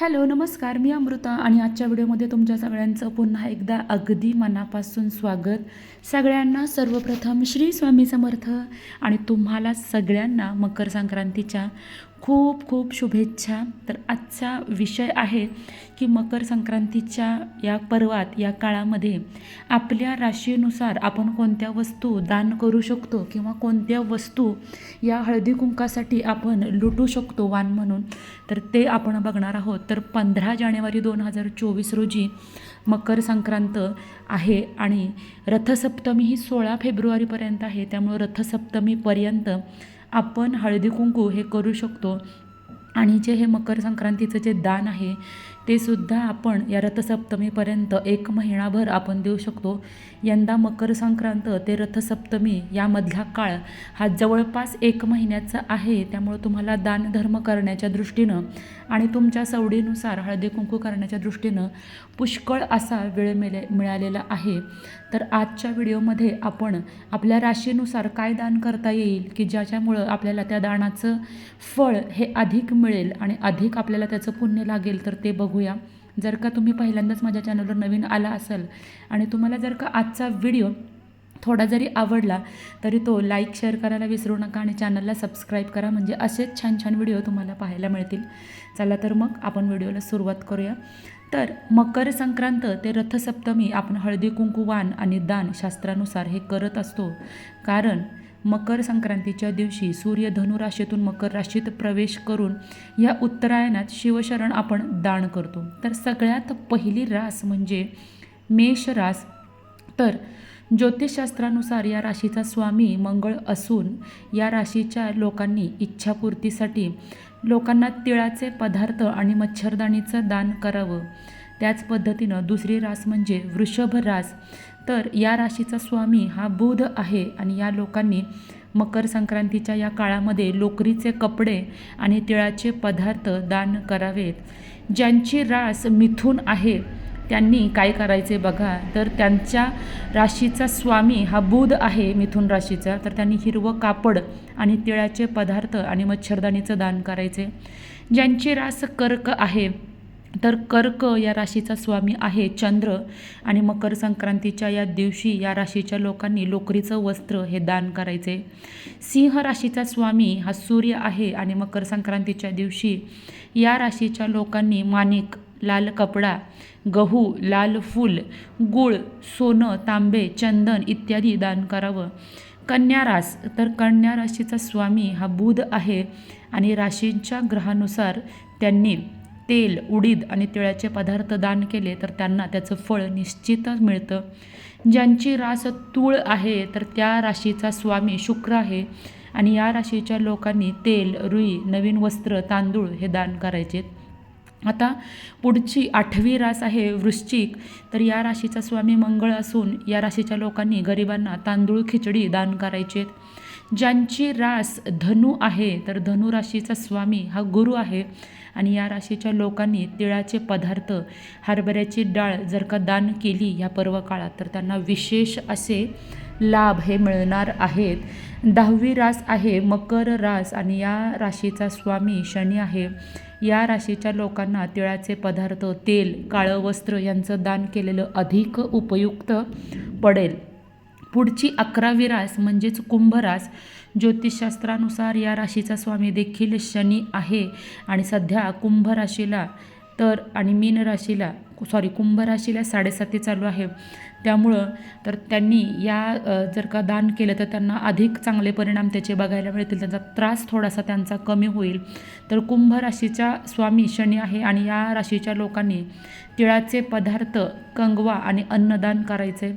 Hello नमस्कार. मी अमृता आणि आजच्या व्हिडिओमध्ये तुमच्या सगळ्यांचं पुन्हा एकदा अगदी मनापासून स्वागत. सगळ्यांना सर्वप्रथम श्री स्वामी समर्थ आणि तुम्हाला सगळ्यांना मकर संक्रांतीच्या खूप खूप शुभेच्छा. तर आजचा विषय आहे की मकर संक्रांतीच्या या पर्वात या काळामध्ये आपल्या राशीनुसार आपण कोणत्या वस्तू दान करू शकतो किंवा कोणत्या वस्तू या हळदी कुंकासाठी आपण लुटू शकतो वान म्हणून. तर ते आपण बघणार आहोत. तर पंधरा जानेवारी दोन हजार चोवीस रोजी मकर संक्रांत आहे आणि रथसप्तमी ही सोळा फेब्रुवारीपर्यंत आहे. त्यामुळं रथसप्तमीपर्यंत आपण हळदी कुंकू हे करू शकतो. आणि जे हे मकर संक्रांतीचं जे दान आहे ते सुद्धा आपण या रथसप्तमीपर्यंत एक महिनाभर आपण देऊ शकतो. यंदा मकर संक्रांत ते रथसप्तमी यामधला काळ हा जवळपास एक महिन्याचा आहे. त्यामुळं तुम्हाला दानधर्म करण्याच्या दृष्टीनं आणि तुमच्या सवडीनुसार हळदी कुंकू करण्याच्या दृष्टीनं पुष्कळ असा वेळ मिळे मिळालेला आहे. तर आजच्या व्हिडिओमध्ये आपण आपल्या राशीनुसार काय दान करता येईल की ज्याच्यामुळं आपल्याला त्या दानाचं फळ हे अधिक मिळेल आणि अधिक आपल्याला त्याचं पुण्य लागेल तर ते बघू बघूया. जर का तुम्ही पहिल्यांदाच माझ्या चॅनलवर नवीन आला असाल आणि तुम्हाला जर का आजचा व्हिडिओ थोडा जरी आवडला तरी तो लाईक शेअर करायला विसरू नका आणि चॅनलला सबस्क्राईब करा. म्हणजे असेच छान छान व्हिडिओ तुम्हाला पाहायला मिळतील. चला तर मग आपण व्हिडिओला सुरुवात करूया. तर मकर संक्रांत ते रथसप्तमी आपण हळदी कुंकू वाण आणि दान शास्त्रानुसार हे करत असतो. कारण मकर संक्रांतीच्या दिवशी सूर्य धनुराशीतून मकर राशीत प्रवेश करून या उत्तरायणात शिवशरण आपण दान करतो. तर सगळ्यात पहिली रास म्हणजे मेष रास. तर ज्योतिषशास्त्रानुसार या राशीचा स्वामी मंगळ असून या राशीच्या लोकांनी इच्छापूर्तीसाठी लोकांना तिळाचे पदार्थ आणि मच्छरदाणीचं दान करावं. त्याच पद्धतीनं दुसरी रास म्हणजे वृषभ रास तर या राशीचा स्वामी हा बुध आहे आणि या लोकांनी मकर संक्रांतीच्या या काळामध्ये लोकरीचे कपडे आणि तिळाचे पदार्थ दान करावेत. ज्यांची रास मिथून आहे त्यांनी काय करायचे बघा? तर त्यांच्या राशीचा स्वामी हा बुध आहे मिथुन राशीचा. तर त्यांनी हिरवं कापड आणि तिळाचे पदार्थ आणि मच्छरदाणीचं दान करायचे. ज्यांची रास कर्क आहे तर कर्क या राशीचा स्वामी आहे चंद्र आणि मकर संक्रांतीच्या या दिवशी या राशीच्या लोकांनी लोकरीचं वस्त्र हे दान करायचे. सिंह राशीचा स्वामी हा सूर्य आहे आणि मकर संक्रांतीच्या दिवशी या राशीच्या लोकांनी माणिक लाल कपडा गहू लाल फूल गूळ सोनं तांबे चंदन इत्यादी दान करावं. कन्या रास तर कन्या राशीचा स्वामी हा बुध आहे आणि राशींच्या ग्रहानुसार त्यांनी तेल उडीद आणि तिळाचे पदार्थ दान केले तर त्यांना त्याचं फळ निश्चितच मिळतं. ज्यांची रास तूळ आहे तर त्या राशीचा स्वामी शुक्र आहे. आणि या राशीच्या लोकांनी तेल रुई नवीन वस्त्र तांदूळ हे दान करायचे. आता पुढची आठवी रास आहे वृश्चिक. तर या राशीचा स्वामी मंगळ असून या राशीच्या लोकांनी गरिबांना तांदूळ खिचडी दान करायचे. ज्यांची रास धनु आहे तर धनु राशीचा स्वामी हा गुरु आहे. आणि या राशीच्या लोकांनी तिळाचे पदार्थ हरभऱ्याची डाळ जर का दान केली या पर्व काळात तर त्यांना विशेष असे लाभ हे मिळणार आहेत. दहावी रास आहे मकर रास आणि या राशीचा स्वामी शनी आहे. या राशीच्या लोकांना तिळाचे पदार्थ तेल काळं वस्त्र यांचं दान केलेलं अधिक उपयुक्त पडेल. पुढची अकरावी रास म्हणजेच कुंभरास ज्योतिषशास्त्रानुसार या राशीचा स्वामी देखील शनी आहे. आणि सध्या कुंभ राशीला तर आणि मीन राशीला सॉरी कुंभ राशीला साडेसाती चालू आहे. त्यामुळं तर त्यांनी या जर का दान केलं तर त्यांना अधिक चांगले परिणाम त्याचे बघायला मिळतील. त्यांचा त्रास थोडासा त्यांचा कमी होईल. तर कुंभ राशीच्या स्वामी शनी आहे आणि या राशीच्या लोकांनी तिळाचे पदार्थ कंगवा आणि अन्नदान करायचे.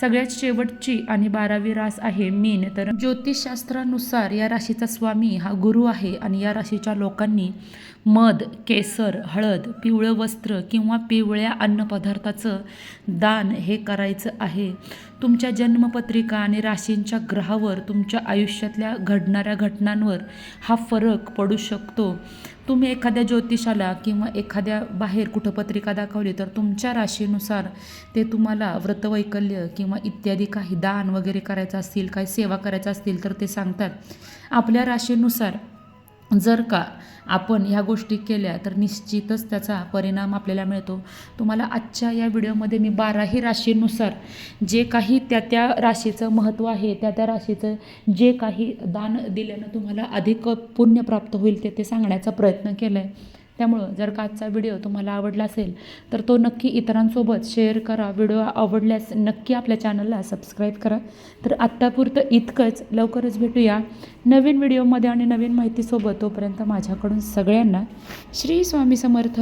सगळ्यात शेवटची आणि बारावी रास आहे मीन. तर ज्योतिषशास्त्रानुसार या राशीचा स्वामी हा गुरु आहे आणि या राशीच्या लोकांनी मध केसर हळद पिवळं वस्त्र किंवा पिवळ्या अन्नपदार्थाचं दान हे करायचं आहे. तुमच्या जन्मपत्रिका आणि राशींच्या ग्रहावर तुमच्या आयुष्यातल्या घडणाऱ्या घटनांवर हा फरक पडू शकतो. तुम्ही एखाद्या ज्योतिषाला किंवा एखाद्या बाहेर कुठं पत्रिका दाखवली तर तुमच्या राशीनुसार ते तुम्हाला व्रतवैकल्य किंवा इत्यादी काही दान वगैरे करायचं असतील काही सेवा करायचं असतील तर ते सांगतात. आपल्या राशीनुसार जर का आपण ह्या गोष्टी केल्या तर निश्चितच त्याचा परिणाम आपल्याला मिळतो. तुम्हाला आजच्या या व्हिडिओमध्ये मी बाराही राशीनुसार जे काही त्या त्या राशीचं महत्त्व आहे त्या त्या राशीचं जे काही दान दिल्यानं तुम्हाला अधिक पुण्य प्राप्त होईल ते ते सांगण्याचा प्रयत्न केला आहे त्यामुळं जर का आजचा व्हिडिओ तुम्हाला आवडला असेल तर तो नक्की इतरांसोबत शेअर करा. व्हिडिओ आवडल्यास नक्की आपल्या चॅनलला सबस्क्राईब करा. तर आत्तापुरतं इतकंच. लवकरच भेटूया नवीन व्हिडिओमध्ये आणि नवीन माहितीसोबत. तोपर्यंत माझ्याकडून सगळ्यांना श्री स्वामी समर्थ.